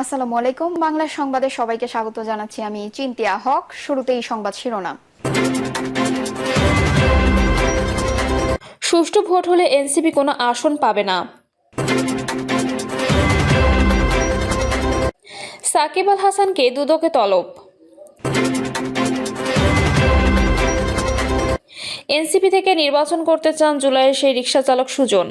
আসসালামু আলাইকুম। বাংলা সংবাদে সবাইকে স্বাগত জানাচ্ছি আমি চিন্তিয়া হক। শুরুতেই সংবাদ শিরোনাম। সুষ্ঠু ভোট হলে এনসিপি কোনো আসন পাবে না। সাকিব আল হাসানকে দুদকে তলব। এনসিপি থেকে নির্বাচন করতে চান জুলাইয়ের সেই রিক্সা চালক সুজন।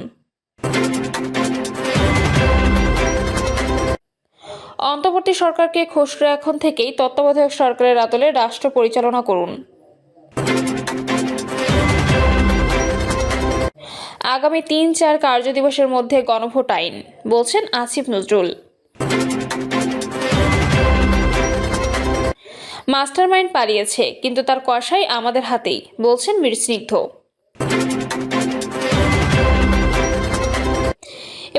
অন্তর্বর্তী সরকারকে খসড়া এখন থেকেই তত্ত্বাবধায়ক সরকারের আদলে রাষ্ট্র পরিচালনা করুন। আগামী তিন চার কার্যদিবসের মধ্যে গণভোট আইন, বলছেন আসিফ নজরুল। মাস্টারমাইন্ড পালিয়েছে, কিন্তু তার কষাই আমাদের হাতেই, বলছেন মীর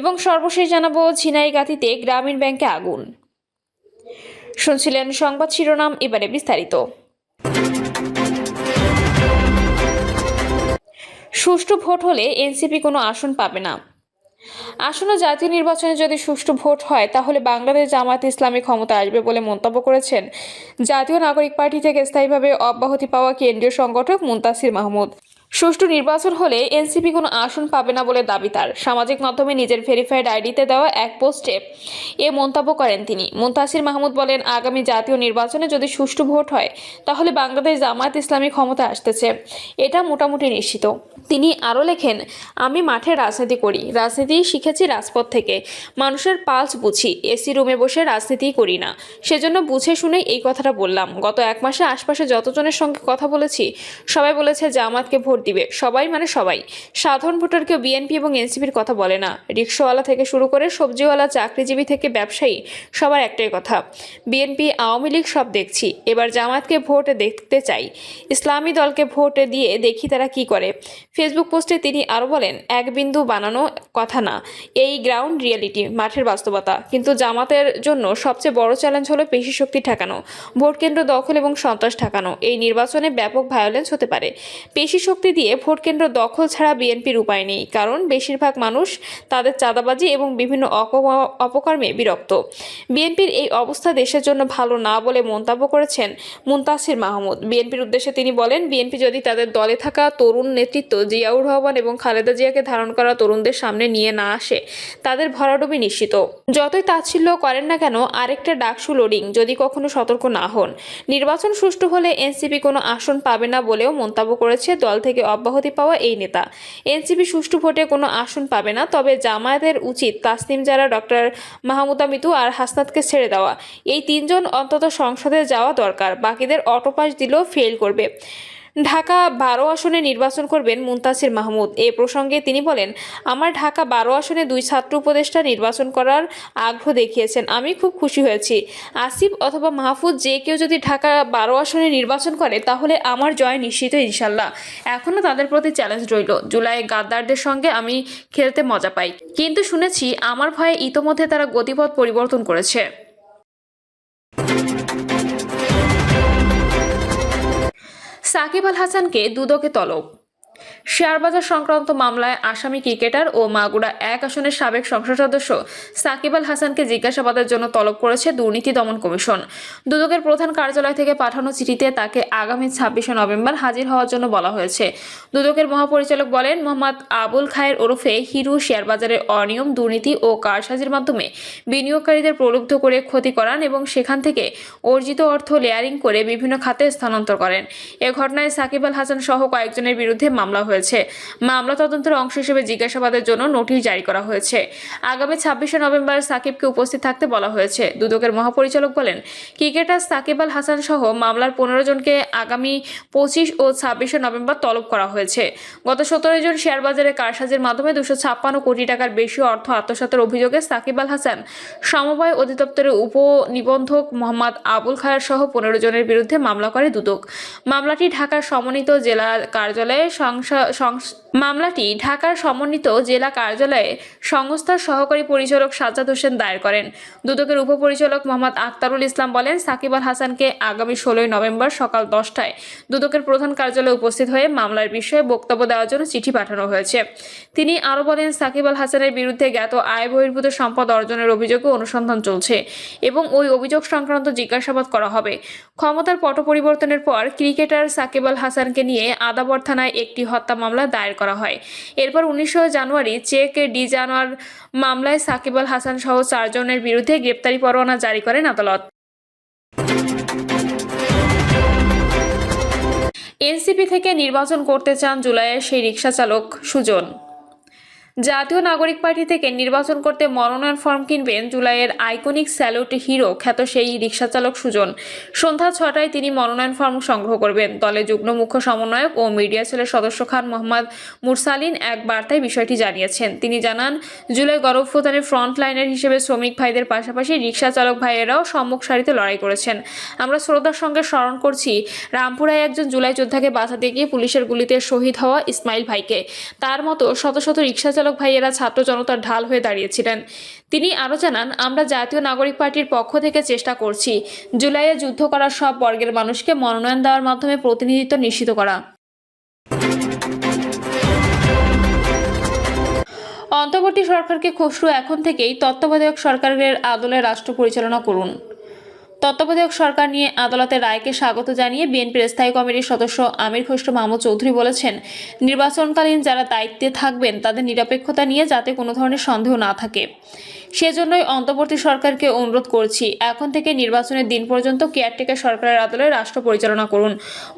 এবং সর্বশেষ জানাব ঝিনাইগাতিতে গ্রামীণ ব্যাংকে আগুন। শুনছিলেন সংবাদ শিরোনাম, এবারে বিস্তারিত। সুষ্ঠু ভোট হলে এনসিপি কোনো আসন পাবে না। আসন্ন জাতীয় নির্বাচনে যদি সুষ্ঠু ভোট হয়, তাহলে বাংলাদেশ জামায়াত ইসলামী ক্ষমতা আসবে বলে মন্তব্য করেছেন জাতীয় নাগরিক পার্টি থেকে স্থায়ীভাবে অব্যাহতি পাওয়া কেন্দ্রীয় সংগঠক মুন্তাসির মাহমুদ। সুষ্ঠু নির্বাচন হলে এনসিপি কোনো আসন পাবে না বলে দাবি তার। সামাজিক মাধ্যমে নিজের ভেরিফাইড আইডিতে দেওয়া এক পোস্টে এ মন্তব্য করেন তিনি। মুন্তাসির মাহমুদ বলেন, আগামী জাতীয় নির্বাচনে যদি সুষ্ঠু ভোট হয়, তাহলে বাংলাদেশ জামায়াত ইসলামী ক্ষমতা আসতেছে। এটা মোটামুটি নিশ্চিত। তিনি আরও লেখেন, আমি মাঠে রাজনীতি করি, রাজনীতি শিখেছি রাজপথ থেকে। মানুষের পালস বুঝি, এসি রুমে বসে রাজনীতি করি না। সেজন্য বুঝে শুনেই এই কথাটা বললাম। গত এক মাসে আশপাশে যতজনের সঙ্গে কথা বলেছি, সবাই বলেছে জামাতকে ভোট দিবে। সবাই মানে সবাই। সাধারণ ভোটারকে বিএনপি এবং এনসিপির কথা বলে না। রিক্সাওয়ালা থেকে শুরু করে সবজিওয়ালা, চাকরিজীবী থেকে ব্যবসায়ী, সবার একটাই কথা। বিএনপি, আওয়ামী লীগ সব দেখছি। এবার জামাতকে ভোটে দেখতে চাই। ইসলামী দলকে ভোটে দিয়ে দেখি তারা কি করে। ফেসবুক পোস্টে তিনি আরও বলেন, এক বিন্দু বানানো কথা না। এই গ্রাউন্ড রিয়েলিটি, মাঠের বাস্তবতা। কিন্তু জামাতের জন্য সবচেয়ে বড় চ্যালেঞ্জ হলো পেশি শক্তি ঠেকানো ভোট কেন্দ্র দখল এবং সন্ত্রাস ঠেকানো। এই নির্বাচনে ব্যাপক ভায়োলেন্স হতে পারে। পেশি শক্তি দিয়ে ভোট কেন্দ্র দখল ছাড়া বিএনপির উপায় নেই, কারণ বেশিরভাগ মানুষ তাদের চাঁদাবাজি এবং বিভিন্ন অপকর্মে বিরক্ত। বিএনপির এই অবস্থা দেশের জন্য ভালো না বলে মন্তব্য করেছেন মুন্তাসির মাহমুদ। বিএনপির উদ্দেশ্যে তিনি বলেন, বিএনপি যদি তাদের দলে থাকা তরুণ নেতৃত্ব জিয়াউর রহমান এবং খালেদা জিয়াকে ধারণ করা তরুণদের সামনে নিয়ে না আসে, তাদের ভরাডুবি নিশ্চিত। যতই তাচ্ছিল্য করেন না কেন, আরেকটা ডাকসু লোডিং, যদি কখনো সতর্ক না হন। নির্বাচন সুষ্ঠু হলে এনসিপি কোনো আসন পাবে না বলেও মন্তব্য করেছে দল থেকে অব্যাহতি পাওয়া এই নেতা। এনসিপি সুষ্ঠু ভোটে কোনো আসন পাবে না, তবে জামায়াতের উচিত তাসনিম জারা, ডক্টর মাহমুদা মিতু আর হাসনাতকে ছেড়ে দেওয়া। এই তিনজন অন্তত সংসদে যাওয়া দরকার, বাকিদের অটোপাস দিলেও ফেল করবে। ঢাকা বারো আসনে নির্বাচন করবেন মুন্তাসির মাহমুদ। এ প্রসঙ্গে তিনি বলেন, আমার ঢাকা বারো আসনে দুই ছাত্র উপদেষ্টা নির্বাচন করার আগ্রহ দেখিয়েছেন। আমি খুব খুশি হয়েছি। আসিফ অথবা মাহফুজ যে কেউ যদি ঢাকা বারো আসনে নির্বাচন করে, তাহলে আমার জয় নিশ্চিত ইনশাল্লাহ। এখনও তাদের প্রতি চ্যালেঞ্জ রইল। জুলাই গাদ্দারদের সঙ্গে আমি খেলতে মজা পাই। কিন্তু শুনেছি, আমার ভয়ে ইতোমধ্যে তারা গতিপথ পরিবর্তন করেছে। সাকিব আল হাসানকে দুদকে তলব। শেয়ারবাজার সংক্রান্ত মামলায় আসামি ক্রিকেটার ও মাগুরা এক আসনের সাবেক সংসদ সদস্য সাকিব আল হাসানকে জিজ্ঞাসাবাদের জন্য তলব করেছে দুর্নীতি দমন কমিশন। দুদকের প্রধান কার্যালয় থেকে পাঠানো চিঠিতে তাকে আগামী ছাব্বিশে নভেম্বর হাজির হওয়ার জন্য বলা হয়েছে। দুদকের মহাপরিচালক বলেন, মোহাম্মদ আবুল খায়ের ওরফে হিরু শেয়ারবাজারের অনিয়ম, দুর্নীতি ও কারসাজির মাধ্যমে বিনিয়োগকারীদের প্রলুব্ধ করে ক্ষতি করান এবং সেখান থেকে অর্জিত অর্থ লেয়ারিং করে বিভিন্ন খাতে স্থানান্তর করেন। এ ঘটনায় সাকিব আল হাসান সহ কয়েকজনের বিরুদ্ধে মামলা হয়েছে। মামলা তদন্তের অংশ হিসেবে জিজ্ঞাসাবাদের জন্য নোটিশ জারি করা হয়েছে। আগামী ছাব্বিশে নভেম্বর সাকিবকে উপস্থিত থাকতে বলা হয়েছে। দুদকের মহাপরিচালক বলেন, ক্রিকেটার সাকিব আল হাসান সহ মামলার পনেরো জনকে আগামী পঁচিশ ও ছাব্বিশে নভেম্বর তলব করা হয়েছে। গত সতেরো জন শেয়ার বাজারে কারসাজির মাধ্যমে দুশো ছাপ্পান্ন কোটি টাকার বেশি অর্থ আত্মসাতের অভিযোগে সাকিব আল হাসান, সমবায় অধিদপ্তরের উপনিবন্ধক মোহাম্মদ আবুল খায়ার সহ পনেরো জনের বিরুদ্ধে মামলা করে দুদক। মামলাটি ঢাকার সমন্বিত জেলা কার্যালয়ে সংসা- সংস- মামলাটি ঢাকার সমন্বিত জেলা কার্যালয়ে সংস্থার সহকারী পরিচালক সাজ্জাদ হোসেন দায়ের করেন। দুদকের উপপরিচালক মোহাম্মদ আক্তারুল ইসলাম বলেন, সাকিব আল হাসানকে আগামী ষোলোই নভেম্বর সকাল দশটায় দুদকের প্রধান কার্যালয়ে উপস্থিত হয়ে মামলার বিষয়ে বক্তব্য দেওয়ার জন্য চিঠি পাঠানো হয়েছে। তিনি আরও বলেন, সাকিব আল হাসানের বিরুদ্ধে জ্ঞাত আয় বহির্ভূত সম্পদ অর্জনের অভিযোগে অনুসন্ধান চলছে এবং ওই অভিযোগ সংক্রান্ত জিজ্ঞাসাবাদ করা হবে। ক্ষমতার পট পরিবর্তনের পর ক্রিকেটার সাকিব আল হাসানকে নিয়ে আদাবর থানায় একটি হত্যা মামলা দায়ের করা হয়। এরপর উনিশশো জানুয়ারি চেক ডি জানোয়ার মামলায় সাকিব আল হাসান সহ চারজনের বিরুদ্ধে গ্রেপ্তারি পরোয়ানা জারি করেন আদালত। এনসিপি থেকে নির্বাচন করতে চান জুলাইয়ের সেই রিক্সা চালক সুজন। জাতীয় নাগরিক পার্টি থেকে নির্বাচন করতে মনোনয়ন ফর্ম কিনবেন জুলাইয়ের আইকনিক স্যালুট হিরো খ্যাত সেই রিক্সাচালক সুজন। সন্ধ্যা ছটায় তিনি মনোনয়ন ফর্ম সংগ্রহ করবেন। দলের যুগ্ম মুখ্য সমন্বয়ক ও মিডিয়া সেলের সদস্য খান মোহাম্মদ মুরসালিন এক বার্তায় বিষয়টি জানিয়েছেন। তিনি জানান, জুলাই গণঅভ্যুত্থানের ফ্রন্ট লাইনের হিসেবে শ্রমিক ভাইদের পাশাপাশি রিক্সা চালক ভাইয়েরাও সম্মুখ সারিতে লড়াই করেছেন। আমরা শ্রদ্ধার সঙ্গে স্মরণ করছি, রামপুরায় একজন জুলাই যোদ্ধাকে বাঁচাতে গিয়ে পুলিশের গুলিতে শহীদ হওয়া ইসমাইল ভাইকে। তার মতো শত শত রিক্সা চালক ভাইয়েরা ছাত্র জনতার ঢাল হয়ে দাঁড়িয়েছিলেন। তিনি আরও জানান, আমরা জাতীয় নাগরিক পার্টির পক্ষ থেকে চেষ্টা করছি জুলাইয়ে যুদ্ধ করা সব বর্গের মানুষকে মনোনয়ন দেওয়ার মাধ্যমে প্রতিনিধিত্ব নিশ্চিত করা। অন্তর্বর্তী সরকারকে খসরু এখন থেকেই তত্ত্বাবধায়ক সরকারের আদলে রাষ্ট্র পরিচালনা করুন। তত্ত্বাবধায়ক সরকার নিয়ে আদালতের রায়কে স্বাগত জানিয়ে বিএনপির স্থায়ী কমিটির সদস্য আমির খসরু মাহমুদ চৌধুরী বলেছেন, নির্বাচনকালীন যারা দায়িত্বে থাকবেন তাদের নিরপেক্ষতা নিয়ে যাতে কোনো ধরনের সন্দেহ না থাকে। সেজন্যই অন্তর্বর্তী সরকারকে অনুরোধ করছি, এখন থেকে নির্বাচনের দিন পর্যন্ত কেয়ারটেকার সরকারের আদলে রাষ্ট্র পরিচালনা করুন।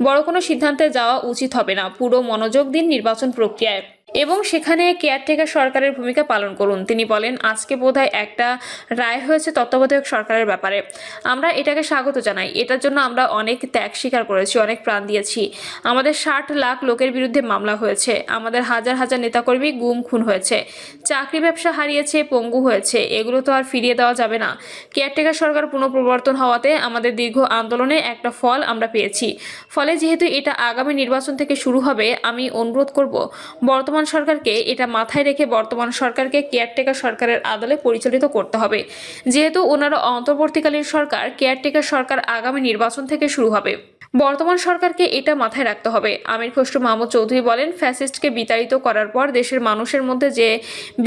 বড় কোনো সিদ্ধান্তে যাওয়া উচিত হবে না। পুরো মনোযোগ দিন নির্বাচন প্রক্রিয়ায়। এবং সেখানে কেয়ারটেকার সরকারের ভূমিকা পালন করুন। তিনি বলেন, আজকে বোধহয় একটা রায় হয়েছে তত্ত্বাবধায়ক সরকারের ব্যাপারে। আমরা এটাকে স্বাগত জানাই। এটার জন্য আমরা অনেক ত্যাগ স্বীকার করেছি, অনেক প্রাণ দিয়েছি। আমাদের ষাট লাখ লোকের বিরুদ্ধে মামলা হয়েছে। আমাদের হাজার হাজার নেতাকর্মী গুম খুন হয়েছে। চাকরি ব্যবসা হারিয়েছে, পঙ্গু হয়েছে। এগুলো তো আর ফিরিয়ে দেওয়া যাবে না। কেয়ারটেকার সরকার পুনঃপ্রবর্তন হওয়াতে আমাদের দীর্ঘ আন্দোলনে একটা ফল আমরা পেয়েছি। ফলে যেহেতু এটা আগামী নির্বাচন থেকে শুরু হবে, আমি অনুরোধ করব, বর্তমান সরকারকে এটা মাথায় রেখে বর্তমান সরকারকে কেয়ারটেকার সরকারের আদলে পরিচালিত করতে হবে। যেহেতু ওনারা অন্তর্বর্তীকালীন সরকার কেয়ারটেকার সরকার আগামী নির্বাচন থেকে শুরু হবে। বর্তমান সরকারকে এটা মাথায় রাখতে হবে। আমির খসরু মাহমুদ চৌধুরী বলেন, ফ্যাসিস্টকে বিতাড়িত করার পর দেশের মানুষের মধ্যে যে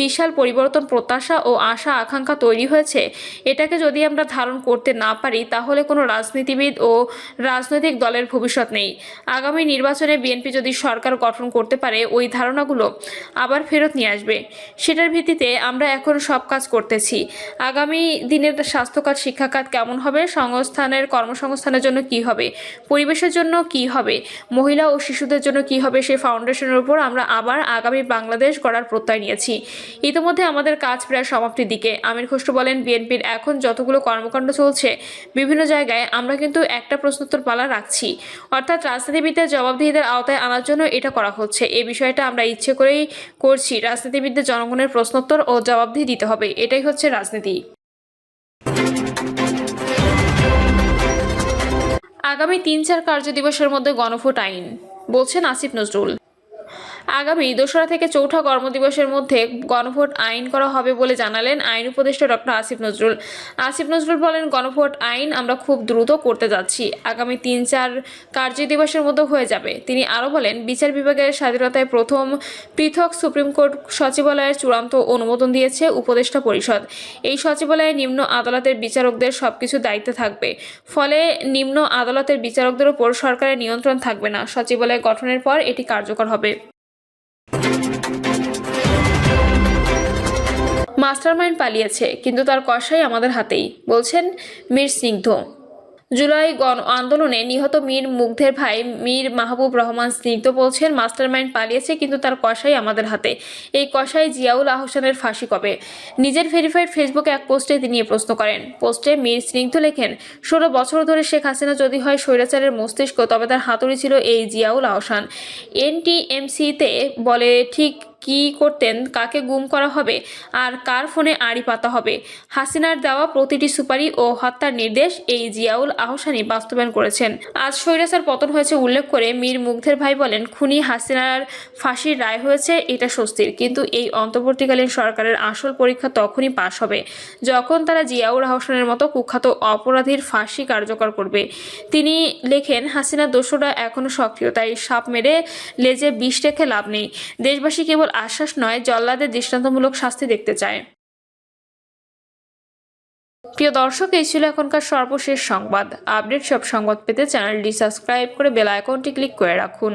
বিশাল পরিবর্তন, প্রত্যাশা ও আশা, আকাঙ্ক্ষা তৈরি হয়েছে, এটাকে যদি আমরা ধারণ করতে না পারি, তাহলে কোনো রাজনীতিবিদ ও রাজনৈতিক দলের ভবিষ্যৎ নেই। আগামী নির্বাচনে বিএনপি যদি সরকার গঠন করতে পারে, ওই ধারণাগুলো আবার ফেরত নিয়ে আসবে। সেটার ভিত্তিতে আমরা এখন সব কাজ করতেছি। আগামী দিনের স্বাস্থ্যখাত শিক্ষাখাত কেমন হবে, সংস্থানের কর্মসংস্থানের জন্য কি হবে পরিবেশের জন্য কি হবে? মহিলা ও শিশুদের জন্য কি হবে সেই ফাউন্ডেশনের উপর আমরা আবার আগামী বাংলাদেশ গড়ার প্রত্যয় নিয়েছি। ইতিমধ্যে আমাদের কাজ প্রায় সমাপ্তির দিকে। আমির খসরু বলেন, বিএনপির এখন যতগুলো কর্মকাণ্ড চলছে, বিভিন্ন জায়গায় আমরা কিন্তু একটা প্রশ্নোত্তর পালা রাখছি। অর্থাৎ রাজনীতিবিদদের জবাবদিহিদের আওতায় আনার জন্য এটা করা হচ্ছে। এই বিষয়টা আমরা ইচ্ছে করেই করছি। রাজনীতিবিদদের জনগণের প্রশ্নোত্তর ও জবাবদিহি দিতে হবে। এটাই হচ্ছে রাজনীতি। আগামী তিন চার কার্যদিবসের মধ্যে গণভোট আইন বলছেন আসিফ নজরুল। আগামী দোসরা থেকে চৌঠা কর্মদিবসের মধ্যে গণভোট আইন করা হবে বলে জানালেন আইন উপদেষ্টা ডক্টর আসিফ নজরুল। আসিফ নজরুল বলেন, গণভোট আইন আমরা খুব দ্রুত করতে যাচ্ছি। আগামী তিন চার কার্য দিবসের মধ্যে হয়ে যাবে। তিনি আরও বলেন, বিচার বিভাগের স্বাধীনতায় প্রথম পৃথক সুপ্রিম কোর্ট সচিবালয়ের চূড়ান্ত অনুমোদন দিয়েছে উপদেষ্টা পরিষদ। এই সচিবালয়ে নিম্ন আদালতের বিচারকদের সবকিছু দায়িত্বে থাকবে। ফলে নিম্ন আদালতের বিচারকদের ওপর সরকারের নিয়ন্ত্রণ থাকবে না। সচিবালয় গঠনের পর এটি কার্যকর হবে। মাস্টারমাইন্ড পালিয়েছে, কিন্তু তার কষাই আমাদের হাতেই, বলছেন মীর স্নিগ্ধ। জুলাই গণ আন্দোলনে নিহত মীর মুগ্ধের ভাই মীর মাহবুব রহমান স্নিগ্ধ বলছেন, মাস্টারমাইন্ড পালিয়েছে, কিন্তু তার কষাই আমাদের হাতে। এই কষাই জিয়াউল আহসানের ফাঁসি কবে? নিজের ভেরিফাইড ফেসবুকে এক পোস্টে তিনি এ প্রশ্ন করেন। পোস্টে মীর স্নিগ্ধ লেখেন, ষোলো বছর ধরে শেখ হাসিনা যদি হয় স্বৈরাচারের মস্তিষ্ক, তবে তার হাতুড়ি ছিল এই জিয়াউল আহসান। এনটিএমসিতে বলে, ঠিক কি করতেন, কাকে গুম করা হবে, আর কার ফোনে আড়ি পাতা হবে? হাসিনার দেওয়া প্রতিটি সুপারি ও হত্যার নির্দেশ এই জিয়াউল আহসানি বাস্তবায়ন করেছেন। আজ স্বৈরাচার পতন হয়েছে উল্লেখ করে মীর মুগ্ধের ভাই বলেন, খুনি হাসিনার ফাঁসির রায় হয়েছে, এটা স্বস্তির। কিন্তু এই অন্তর্বর্তীকালীন সরকারের আসল পরীক্ষা তখনই পাশ হবে, যখন তারা জিয়াউল আহসানের মতো কুখ্যাত অপরাধীর ফাঁসি কার্যকর করবে। তিনি লেখেন হাসিনা দোষরা এখনও সক্রিয়, তাই সাপ মেরে লেজে বিষ রেখে লাভ নেই। দেশবাসী কেবল আশ্বাস নয়, জল্লাদের দৃষ্টান্তমূলক শাস্তি দেখতে চায়। প্রিয় দর্শক, এই ছিল এখনকার সর্বশেষ সংবাদ। আপডেট সব সংবাদ পেতে চ্যানেলটি সাবস্ক্রাইব করে বেল আইকনটি ক্লিক করে রাখুন।